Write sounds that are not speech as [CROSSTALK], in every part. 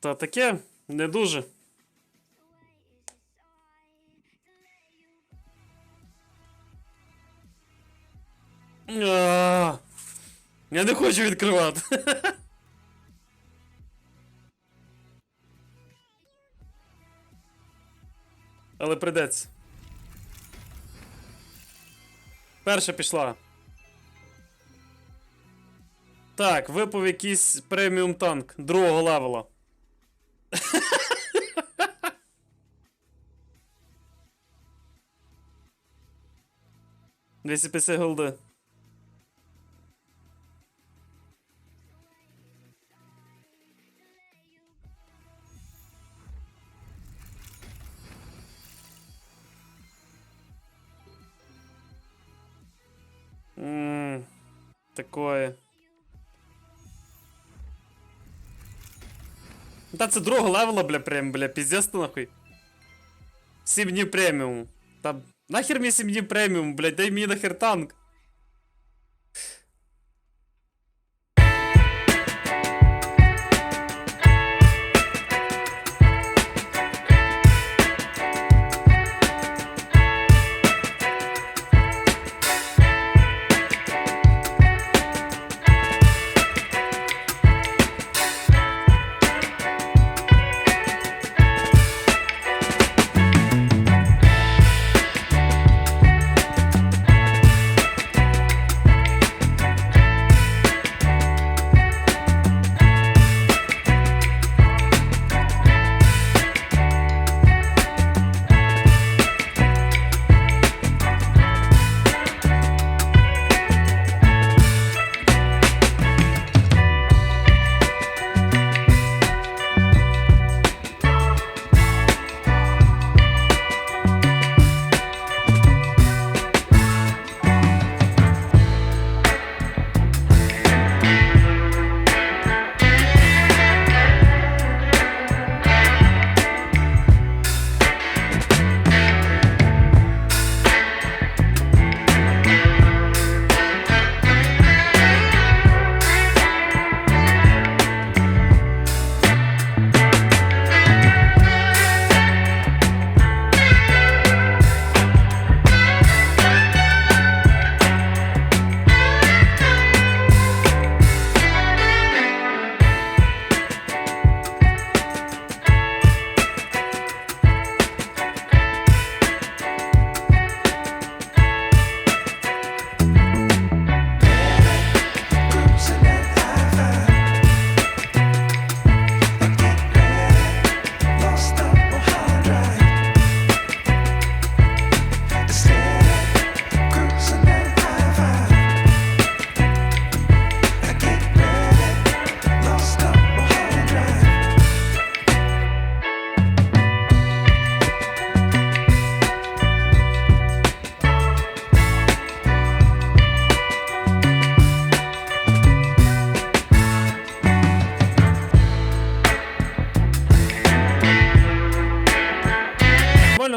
Та таке не дуже. Я не хочу відкривати. [LAUGHS] Але придеться. Перша пішла. Так, випав якийсь преміум танк другого левела. Двісті п'ятдесят голди. Ммм, такое. Та це другого левела, бля, прям, бля, піздець ти нахуй. 7 днів преміум. Та нахер мені 7 днів преміум, блядь, дай мені нахер танк.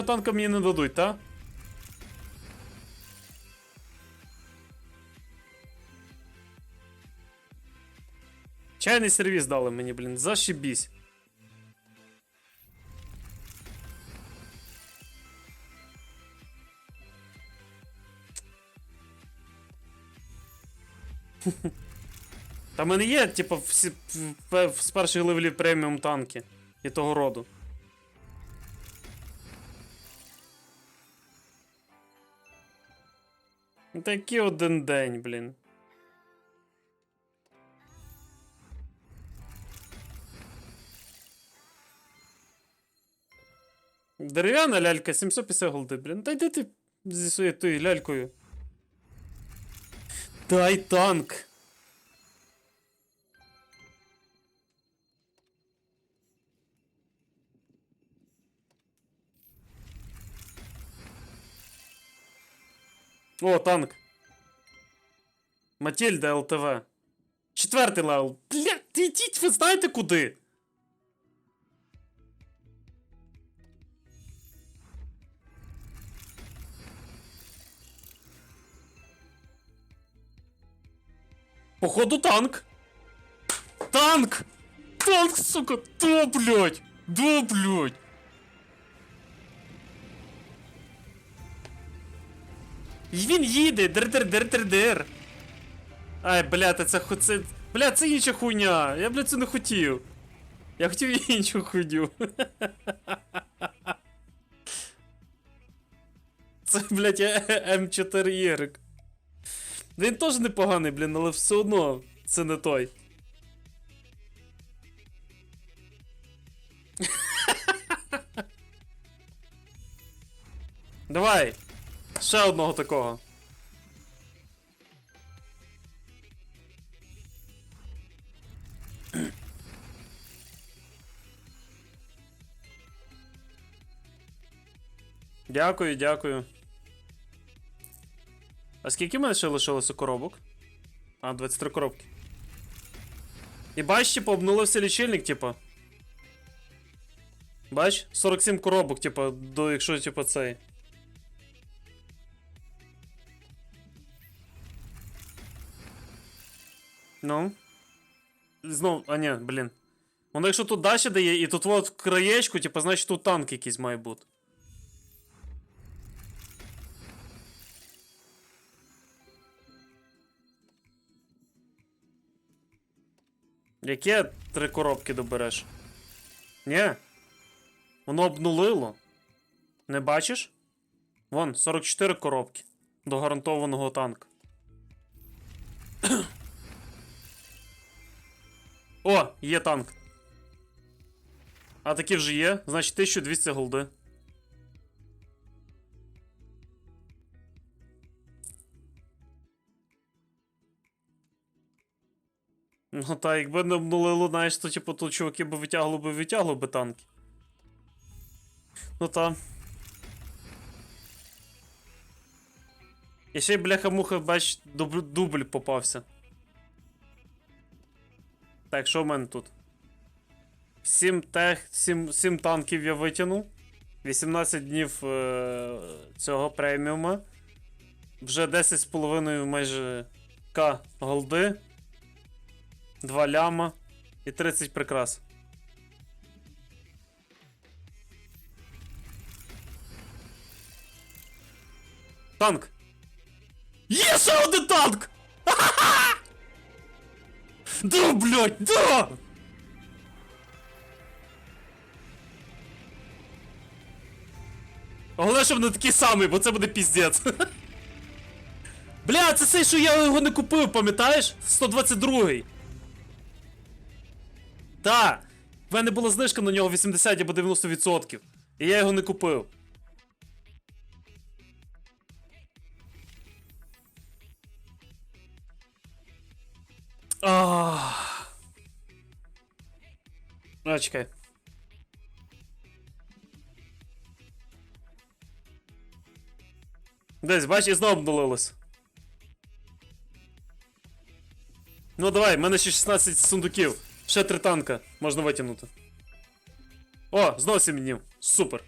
Нормально танка мені не дадуть, та? Чайний сервіс дали мені, блін, зашибісь. Та мене є, типу, всі, з перших левелів преміум танки і того роду. Такий один день, блін. Дерев'яна лялька 750 голди, блін. Та йди ти зі своєю тою лялькою. Дай танк. О, танк. Матільда ЛТВ. Четвертий левел. Бля, ти йдіть, ви знаєте куди? Походу танк. Танк! танк, сука! Да, блядь! Да, блядь! Він їде, дер-дер-дер-дер-дер. Ай, бля, це ху- це. Бля, це інша хуйня. Я, бля, це не хотів. Я хотів [LAUGHS] іншу хуйню. [LAUGHS] Це, блядь, я- М4Y. Він теж непоганий, блін, але все одно це не той. [LAUGHS] Давай. Ще одного такого. Дякую, дякую. А скільки в мене ще лишилося коробок? А, 23 коробки. І бач, типу, обнулився лічильник, типу. Бач? 47 коробок, типу, до якщо, типу, цей. Ну. Знов, а ні, блін. Воно якщо тут далі дає, і тут от краєчку, типу, значить тут танк якийсь має бути. Яке три коробки добереш? Ні. Воно обнулило. Не бачиш? Вон, 44 коробки до гарантованого танка. О, є танк. А такі вже є, значить 1200 голди. Ну та якби не обнулило, знаєш, то типу тут чуваки би витягли би витягли би танки. Ну та. І ще бляха-муха, бач, дубль попався. Так, що в мене тут? 7 тех, 7, 7 танків я витягнув. 18 днів е, цього преміума. Вже 10,5 майже К голди. 2 ляма і 30 прикрас. Танк! Є ще один танк! Ха-ха-ха! Да, блядь, да! Головне, щоб не такий самий, бо це буде піздець. [LAUGHS] Бля, це цей, що я його не купив, пам'ятаєш? 122-й. Та! В мене була знижка на нього 80 або 90%. І я його не купив. Ах. А, чекай. Десь, бач, і знову обнулилось. Ну давай, в мене ще 16 сундуків. Ще три танка можна витягнути. О, знову 7 днів. Супер.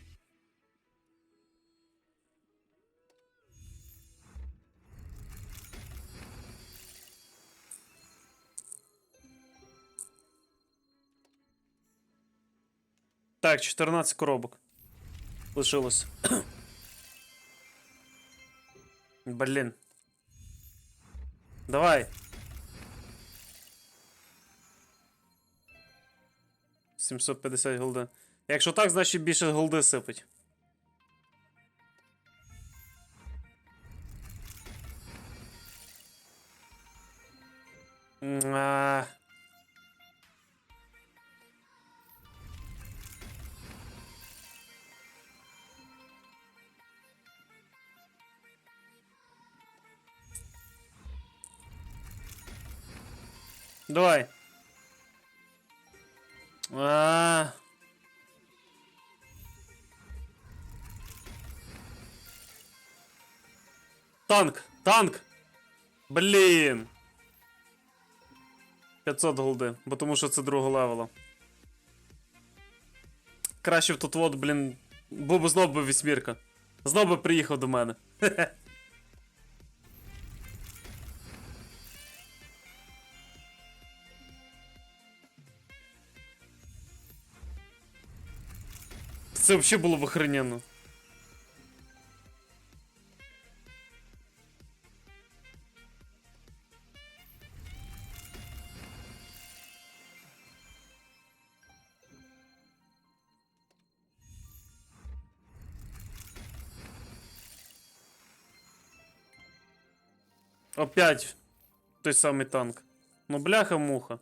Так, 14 коробок. Лишилось. [CLEARS THROAT] Блін. Давай. 750 голди. Якщо так, значить більше голди сипить. А. Давай. А. Танк! Танк! Блін! 500 голди, бо тому що це другого левела. Краще б тут от, блін. Був знов би вісьмірка. Знов би приїхав до мене. Це взагалі було б охрененно. Опять той самий танк. Ну, бляха-муха.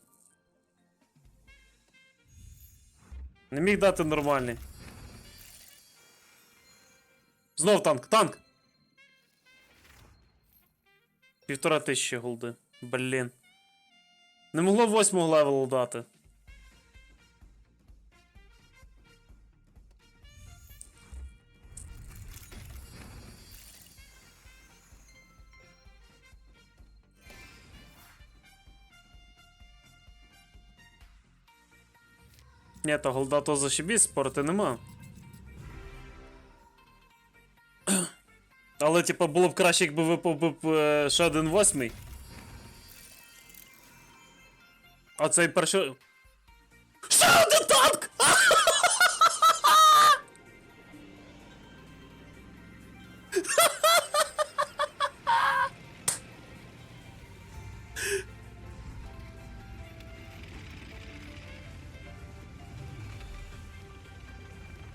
Не міг дати нормальний. Знов танк, танк! Півтора тисячі голди. Блін. Не могло восьмого левелу дати. Ні, та голда то зашибісь, спорти нема. Але, типа, було б краще, якби випав би е, ще один восьмий. А цей перший. Ще один танк!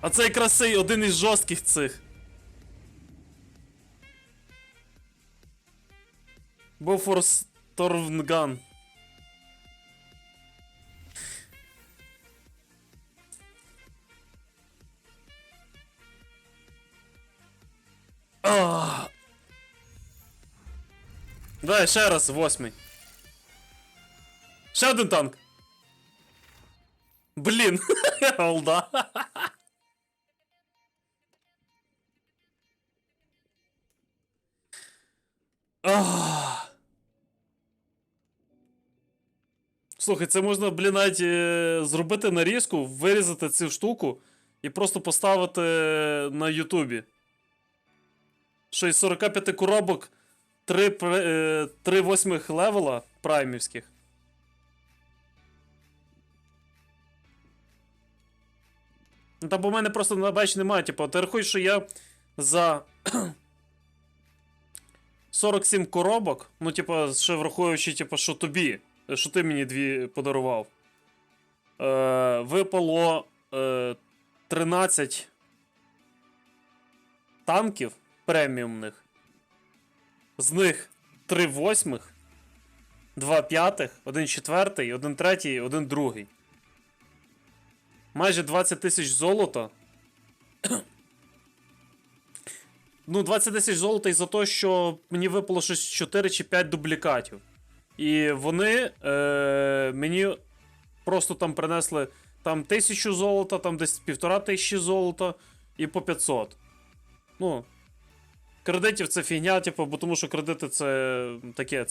А цей красий один із жорстких цих. Бофорс Торвнган. Ах. Давай ще раз, восьмий. Ще один танк. Блін, голда. [LAUGHS] Слухай, це можна, блін, навіть е, зробити нарізку, вирізати цю штуку і просто поставити на Ютубі. Що із 45 коробок 3, пре- е, 3 восьмих левела праймівських. Ну, та бо мене просто на бач немає. Типу, ти рахуй, що я за [CLEARS THROAT] 47 коробок, ну, типа, ще враховуючи, типа, що тобі, що ти мені дві подарував. Е, випало е, 13 танків преміумних. З них 3 восьмих, 2 п'ятих, 1 четвертий, 1 третій, 1 другий. Майже 20 тисяч золота. Ну, 20 тисяч золота із-за того, що мені випало щось 4 чи 5 дублікатів. І вони е, мені просто там принесли там тисячу золота, там десь півтора тисячі золота і по 500. Ну. Кредитів це фігня, типу, бо тому що кредити це таке,